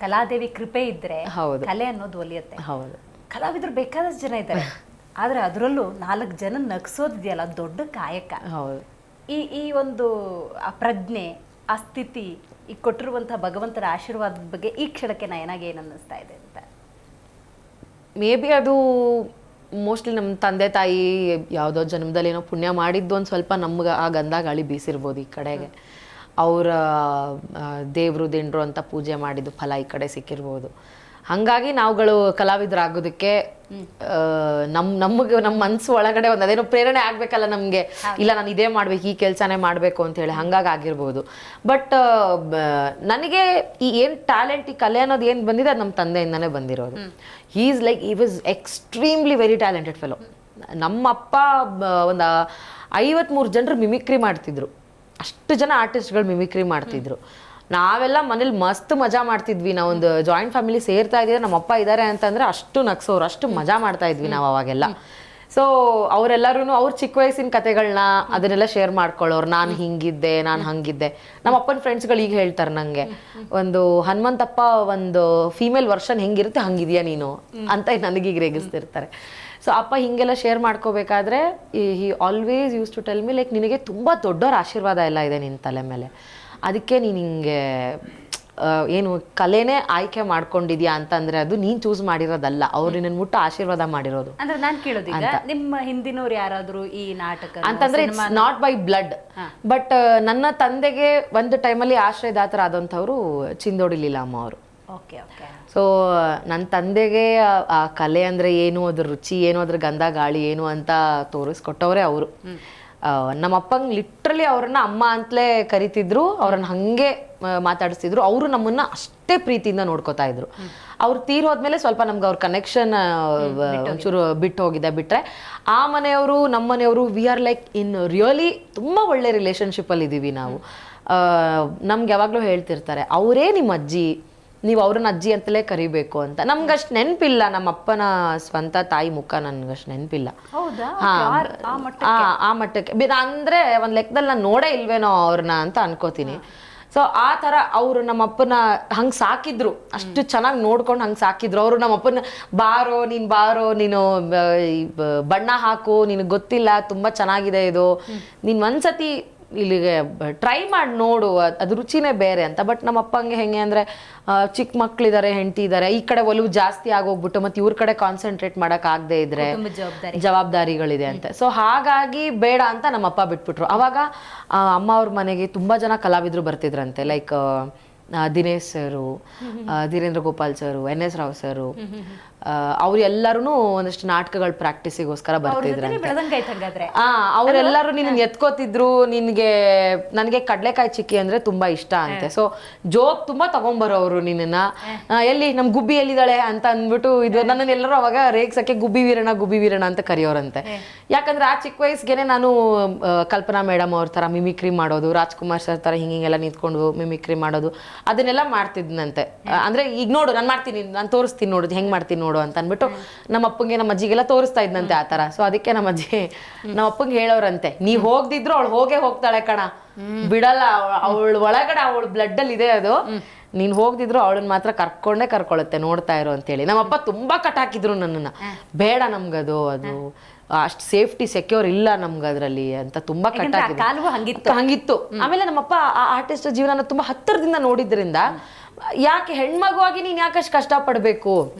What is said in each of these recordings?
ಕಲಾದೇವಿ ಕೃಪೆ ಇದ್ರೆ ಹೌದು. ಕಲೆ ಅನ್ನೋದು ಒಲಿಯುತ್ತೆ. ಹೌದು. ಕಲಾವಿದರು ಬೇಕಾದಷ್ಟು ಜನ ಇದ್ದಾರೆ ಆದ್ರೆ ಅದರಲ್ಲೂ ನಾಲ್ಕು ಜನ ನಗ್ಸೋದಿದೆಯಲ್ಲ ದೊಡ್ಡ ಕಾಯಕ. ಹೌದು. ಈ ಈ ಒಂದು ಆ ಪ್ರಜ್ಞೆ ಆ ಸ್ಥಿತಿ ಈ ಕೊಟ್ಟಿರುವಂತಹ ಭಗವಂತನ ಆಶೀರ್ವಾದದ ಬಗ್ಗೆ ಈ ಕ್ಷಣಕ್ಕೆ ನಾ ಏನಾಗಿ ಏನು ಅನ್ನಿಸ್ತಾ ಇದೆ ಅಂತ. ಮೇ ಬಿ ಅದು ಮೋಸ್ಟ್ಲಿ ನಮ್ಮ ತಂದೆ ತಾಯಿ ಯಾವುದೋ ಜನ್ಮದಲ್ಲಿ ಏನೋ ಪುಣ್ಯ ಮಾಡಿದ್ದು ಒಂದು ಸ್ವಲ್ಪ ನಮ್ಗೆ ಆ ಗಂಧ ಗಾಳಿ ಬೀಸಿರ್ಬೋದು ಈ ಕಡೆಗೆ. ಅವರ ದೇವರು ದಿಂಡ್ರು ಅಂತ ಪೂಜೆ ಮಾಡಿದ್ದು ಫಲ ಈ ಕಡೆ ಸಿಕ್ಕಿರ್ಬೋದು. ಹಾಗಾಗಿ ನಾವುಗಳು ಕಲಾವಿದರಾಗೋದಕ್ಕೆ ನಮ್ಮ ನಮಗೆ ನಮ್ಮ ಮನಸ್ಸು ಒಳಗಡೆ ಒಂದು ಅದೇನೋ ಪ್ರೇರಣೆ ಆಗಬೇಕಲ್ಲ ನಮಗೆ. ಇಲ್ಲ ನಾನು ಇದೇ ಮಾಡ್ಬೇಕು ಈ ಕೆಲಸನೇ ಮಾಡಬೇಕು ಅಂತ ಹೇಳಿ ಹಂಗಾಗಿ ಆಗಿರ್ಬೋದು. ಬಟ್ ನನಗೆ ಈ ಏನು ಟ್ಯಾಲೆಂಟ್ ಈ ಕಲೆ ಅನ್ನೋದು ಏನು ಬಂದಿದೆ ಅದು ನಮ್ಮ ತಂದೆಯಿಂದನೇ ಬಂದಿರೋದು. He is like he was extremely very talented fellow ನಮ್ಮಪ್ಪ ಒಂದು ಐವತ್ಮೂರು ಜನರು ಮಿಮಿಕ್ರಿ ಮಾಡ್ತಿದ್ರು. ಅಷ್ಟು ಜನ ಆರ್ಟಿಸ್ಟ್ಗಳು ಮಿಮಿಕ್ರಿ ಮಾಡ್ತಿದ್ರು. ನಾವೆಲ್ಲ ಮನೇಲಿ ಮಸ್ತ್ ಮಜಾ ಮಾಡ್ತಿದ್ವಿ. ನಾವೊಂದು ಜಾಯಿಂಟ್ ಫ್ಯಾಮಿಲಿ ಸೇರ್ತಾ ಇದ್ದೀವಿ ನಮ್ಮ ಅಪ್ಪ ಇದ್ದಾರೆ ಅಂತಂದ್ರೆ ಅಷ್ಟು ನಗ್ಸೋರು, ಅಷ್ಟು ಮಜಾ ಮಾಡ್ತಾ ಇದ್ವಿ ನಾವು ಅವಾಗೆಲ್ಲ. ಸೊ ಅವರೆಲ್ಲರೂ ಅವ್ರ ಚಿಕ್ಕ ವಯಸ್ಸಿನ ಕತೆಗಳನ್ನ ಅದನ್ನೆಲ್ಲ ಶೇರ್ ಮಾಡ್ಕೊಳ್ಳೋರು, ನಾನು ಹಿಂಗಿದ್ದೆ, ನಾನು ಹಂಗಿದ್ದೆ. ನಮ್ಮ ಅಪ್ಪನ ಫ್ರೆಂಡ್ಸ್ಗಳು ಈಗ ಹೇಳ್ತಾರೆ ನಂಗೆ, ಒಂದು ಹನುಮಂತಪ್ಪ ಒಂದು ಫೀಮೇಲ್ ವರ್ಷನ್ ಹೆಂಗಿರುತ್ತೆ ಹಂಗಿದ್ಯಾ ನೀನು? ಅಂತ ನನಗೀಗ ರೇಗಿಸ್ತಿರ್ತಾರೆ. ಸೊ ಅಪ್ಪ ಹಿಂಗೆಲ್ಲ share ಮಾಡ್ಕೋಬೇಕಾದ್ರೆ he always used to tell me like ನಿನಗೆ ತುಂಬ ದೊಡ್ಡವ್ರ ಆಶೀರ್ವಾದ ಎಲ್ಲ ಇದೆ ನಿನ್ನ ತಲೆ ಮೇಲೆ. ಅದಕ್ಕೆ ನೀನು ಹಿಂಗೆ ಏನು ಕಲೆನೇ ಆಯ್ಕೆ ಮಾಡ್ಕೊಂಡಿದ್ಯಾ ಅಂತಂದ್ರೆ ಅದು ನೀನ್ ಚೂಸ್ ಮಾಡಿರೋದಲ್ಲ. ಅವ್ರು ನಿನ್ನ ಮುಟ್ಟು ಆಶೀರ್ವಾದ ಮಾಡಿರೋದು. ಅಂದ್ರೆ ನಾನ್ ಕೇಳೋದು ನಿಮ್ಮ ಹಿಂದಿನವ್ರು ಯಾರಾದ್ರೂ ಈ ನಾಟಕ ಅಂತಂದ್ರೆ it's not by blood but ನನ್ನ ತಂದೆಗೆ ಒಂದು ಟೈಮಲ್ಲಿ ಆಶ್ರಯದಾತರಾದಂಥವ್ರು ಚಿಂದೋಡಿ ಲೀಲಾಮ್ಮ ಅವರು. ಸೊ ನನ್ನ ತಂದೆಗೆ ಆ- ಕಲೆ ಅಂದರೆ ಏನು ಅದ್ರ ರುಚಿ ಏನು ಅದ್ರ ಗಂಧ ಗಾಳಿ ಏನು ಅಂತ ತೋರಿಸ್ಕೊಟ್ಟವ್ರೆ ಅವರು. ನಮ್ಮ ಅಪ್ಪಂಗೆ ಲಿಟ್ರಲಿ ಅವ್ರನ್ನ ಅಮ್ಮ ಅಂತಲೇ ಕರಿತಿದ್ರು ಅವ್ರನ್ನ ಹಂಗೆ ಮಾತಾಡಿಸ್ತಿದ್ರು. ಅವರು ನಮ್ಮನ್ನ ಅಷ್ಟೇ ಪ್ರೀತಿಯಿಂದ ನೋಡ್ಕೋತಾ ಇದ್ರು. ಅವ್ರು ತೀರ್ ಹೋದ್ಮೇಲೆ ಸ್ವಲ್ಪ ನಮ್ಗೆ ಅವ್ರ ಕನೆಕ್ಷನ್ ಒಂಚೂರು ಬಿಟ್ಟು ಹೋಗಿದೆ ಬಿಟ್ರೆ ಆ ಮನೆಯವರು ನಮ್ಮ ಮನೆಯವರು we are like in really ತುಂಬ ಒಳ್ಳೆ ರಿಲೇಶನ್ಶಿಪ್ಪಲ್ಲಿ ಇದ್ದೀವಿ ನಾವು. ನಮ್ಗೆ ಯಾವಾಗಲೂ ಹೇಳ್ತಿರ್ತಾರೆ ಅವರೇ ನಿಮ್ಮ ಅಜ್ಜಿ ನೀವು ಅವ್ರನ್ನ ಅಜ್ಜಿ ಅಂತಲೇ ಕರಿಬೇಕು ಅಂತ. ನಮ್ಗಷ್ಟು ನೆನಪಿಲ್ಲ ನಮ್ಮ ಅಪ್ಪನ ಸ್ವಂತ ತಾಯಿ ಮುಖ ನನ್ಗಷ್ಟು ನೆನಪಿಲ್ಲ. ಆ- ಮಟ್ಟಕ್ಕೆ? ಅಂದ್ರೆ ಒಂದ್ ಲೆಕ್ಕದಲ್ಲಿ ನಾನು ನೋಡೇ ಇಲ್ವೇನೋ ಅವ್ರನ್ನ ಅಂತ ಅನ್ಕೋತೀನಿ. ಸೊ ಆ ತರ ಅವ್ರು ನಮ್ಮ ಅಪ್ಪನ ಹಂಗ್ ಸಾಕಿದ್ರು. ಅಷ್ಟು ಚೆನ್ನಾಗಿ ನೋಡ್ಕೊಂಡು ಹಂಗ್ ಸಾಕಿದ್ರು. ಅವರು ನಮ್ಮ ಅಪ್ಪನ ಬಾರೋ ನೀನ್ ಬಾರೋ ನೀನು ಬಣ್ಣ ಹಾಕು ನಿನಗೆ ಗೊತ್ತಿಲ್ಲ ತುಂಬಾ ಚೆನ್ನಾಗಿದೆ ಇದು. ನೀನ್ ಒಂದ್ಸತಿ ಇಲ್ಲಿಗೆ ಟ್ರೈ ಮಾಡಿ ನೋಡು ಅದ್- ರುಚಿನೇ ಬೇರೆ ಅಂತ. ಬಟ್ ನಮ್ಮ ಅಪ್ಪಂಗೆ ಹೆಂಗೆ ಅಂದ್ರೆ ಚಿಕ್ಕ ಮಕ್ಕಳಿದ್ದಾರೆ ಹೆಂಡತಿ ಇದ್ದಾರೆ ಈ ಕಡೆ ಒಲವು ಜಾಸ್ತಿ ಆಗೋಗ್ಬಿಟ್ಟು ಮತ್ತೆ ಇವ್ರ ಕಡೆ ಕಾನ್ಸಂಟ್ರೇಟ್ ಮಾಡಕ್ ಇದ್ದರೆ ಇದ್ರೆ ಜವಾಬ್ದಾರಿಗಳಿದೆ ಅಂತ. ಸೊ ಹಾಗಾಗಿ ಬೇಡ ಅಂತ ನಮ್ಮ ಅಪ್ಪ ಬಿಟ್ಬಿಟ್ರು. ಅವಾಗ ಅಮ್ಮ ಅವ್ರ ಮನೆಗೆ ತುಂಬಾ ಜನ ಕಲಾವಿದರು ಬರ್ತಿದ್ರಂತೆ. Like Dinesh sir Dhirendra Gopal sir N S Rao sir ಅವ್ರೆಲ್ಲರೂ ಒಂದಷ್ಟು ನಾಟಕಗಳ ಪ್ರಾಕ್ಟೀಸಿಗೋಸ್ಕರ ಬರ್ತಿದ್ರೆ ಹಾ ಅವರೆಲ್ಲರೂ ನಿನ್ನ ಎತ್ಕೋತಿದ್ರು ನಿನ್ಗೆ ನನಗೆ ಕಡ್ಲೆಕಾಯಿ ಚಿಕ್ಕಿ ಅಂದ್ರೆ ತುಂಬಾ ಇಷ್ಟ ಅಂತೆ. ಸೊ ಜೋಕ್ ತುಂಬಾ ತಗೊಂಬರೋರು ನಿನ್ನ ಎಲ್ಲಿ ನಮ್ ಗುಬ್ಬಿ ಎಲ್ಲಿದ್ದಾಳೆ ಅಂತ ಅಂದ್ಬಿಟ್ಟು ಇದು ನನ್ನ ಎಲ್ಲರೂ ಅವಾಗ ರೇಗ್ಸಕ್ಕೆ ಗುಬ್ಬಿ ವೀರಣ ಗುಬ್ಬಿ ವೀರಣ ಅಂತ ಕರೆಯೋರಂತೆ. ಯಾಕಂದ್ರೆ ಆ ಚಿಕ್ಕ ವಯಸ್ಸಿಗೆನೆ ನಾನು ಕಲ್ಪನಾ ಮೇಡಮ್ ಅವ್ರ ತರ ಮಿಮಿಕ್ರಿ ಮಾಡೋದು ರಾಜ್ಕುಮಾರ್ ಸರ್ ತರ ಹಿಂಗೆಲ್ಲ ನಿಂತ್ಕೊಂಡು ಮಿಮಿಕ್ರಿ ಮಾಡೋದು ಅದನ್ನೆಲ್ಲ ಮಾಡ್ತಿದ್ನಂತೆ. ಅಂದ್ರೆ ಈಗ ನೋಡು ನಾನು ಮಾಡ್ತೀನಿ ನಾನು ತೋರಿಸ್ತೀನಿ ನೋಡು ಹೆಂಗ್ ಮಾಡ್ತೀನಿ ನೋಡು ಅಂತ ಅಂದ್ಬಿಟ್ಟು ನಮ್ಮ ಅಪ್ಪಂಗೆ ನಮ್ಮ ಅಜ್ಜಿಗೆಲ್ಲ ತೋರಿಸ್ತಾ ಇದ್ನಂತೆ ಆ ತರ ಸೊ ಅದಕ್ಕೆ ನಮ್ಮ ಅಜ್ಜಿ ನಮ್ಮ ಅಪ್ಪಂಗೆ ಹೇಳೋರಂತೆ ನೀ ಹೋಗ್ದಿದ್ರು ಅವಳು ಹೋಗೇ ಹೋಗ್ತಾಳೆ ಕಣ. ಬಿಡಲ್ಲ ಅವಳ ಒಳಗಡೆ ಅವಳ ಬ್ಲಡ್ ಅಲ್ಲಿ ಇದೆ ಅದು ನೀನ್ ಹೋಗ್ದಿದ್ರು ಅವಳನ್ನ ಮಾತ್ರ ಕರ್ಕೊಂಡೇ ಕರ್ಕೊಳತ್ತೆ ನೋಡ್ತಾ ಇರು ಇರೋ ಅಂತೇಳಿ ನಮ್ಮಪ್ಪ ತುಂಬಾ ಕಟ್ ಹಾಕಿದ್ರು ನನ್ನನ್ನ ಬೇಡ ನಮ್ಗದು ಅದು. ಅಷ್ಟು ಸೇಫ್ಟಿ ಸೆಕ್ಯೂರ್ ಇಲ್ಲ ನಮ್ಗೆ ಅದರಲ್ಲಿ ಅಂತ ತುಂಬಾ ಕಟ್ ಆಗಿದೆ ಕಾಲವು ಹಂಗಿತ್ತು. ಹಂಗಿತ್ತು. ಆಮೇಲೆ ನಮ್ಮಪ್ಪ ಆ ಆರ್ಟಿಸ್ಟ್ ಜೀವನ ತುಂಬಾ ಹತ್ತಿರದಿಂದ ನೋಡಿದ್ರಿಂದ ಯಾಕೆ ಹೆಣ್ಮಗುವಾಗಿ ನೀನು ಯಾಕಷ್ಟು ಕಷ್ಟ ಪಡ್ಬೇಕು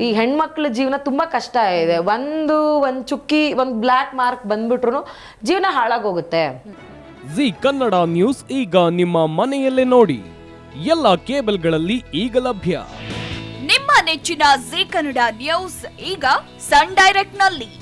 ಈ ಹೆಣ್ಮಕ್ಳ ಜೀವನ ತುಂಬಾ ಕಷ್ಟ ಇದೆ. ಒಂದು ಒಂದ್ ಚುಕ್ಕಿ ಒಂದು ಬ್ಲ್ಯಾಕ್ ಮಾರ್ಕ್ ಬಂದ್ಬಿಟ್ರು ಜೀವನ ಹಾಳಾಗೋಗುತ್ತೆ. ಜಿ ಕನ್ನಡ ನ್ಯೂಸ್ ಈಗ ನಿಮ್ಮ ಮನೆಯಲ್ಲೇ ನೋಡಿ. ಎಲ್ಲ ಕೇಬಲ್ಗಳಲ್ಲಿ ಈಗ ಲಭ್ಯ. ನಿಮ್ಮ ನೆಚ್ಚಿನ ಜಿ ಕನ್ನಡ ನ್ಯೂಸ್ ಈಗ ಸನ್ ಡೈರೆಕ್ಟ್ನಲ್ಲಿ